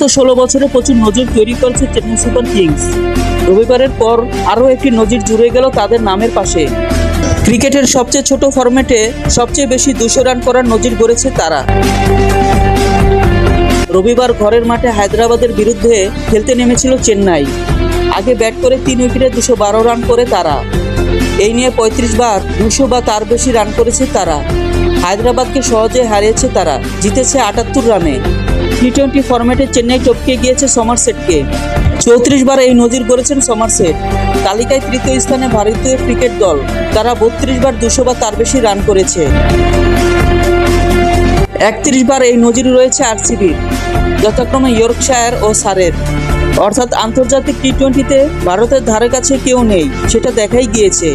গত ষোলো বছরে প্রচুর নজির তৈরি করেছে চেন্নাই সুপার কিংস। রবিবারের পর আরও একটি নজির জুড়ে গেল তাদের নামের পাশে। ক্রিকেটের সবচেয়ে ছোট ফরম্যাটে সবচেয়ে বেশি দুশো রান করার নজির গড়েছে তারা। রবিবার ঘরের মাঠে হায়দ্রাবাদের বিরুদ্ধে খেলতে নেমেছিল চেন্নাই। আগে ব্যাট করে তিন উইকেটে দুশো বারো রান করে তারা। এই নিয়ে পঁয়ত্রিশ বার দুশো বা তার বেশি রান করেছে তারা। হায়দ্রাবাদকে সহজে হারিয়েছে তারা। জিতেছে আটাত্তর রানে। টি টোয়েন্টি ফরম্যাটে চেন্নাই টপকে গিয়েছে সমারসেটকে চৌত্রিশ বার এই নজির গড়েছেন সমারসেট তালিকায় তৃতীয় স্থানে ভারতীয় ক্রিকেট দল। তারা বত্রিশ বার দুশো বা তার বেশি রান করেছে। একত্রিশ বার এই নজির রয়েছে আরসিবির যথাক্রমে ইয়র্কশায়ার ও সারের অর্থাৎ আন্তর্জাতিক টি টোয়েন্টিতে ভারতের ধারে কাছে কেউ নেই, সেটা দেখাই গিয়েছে।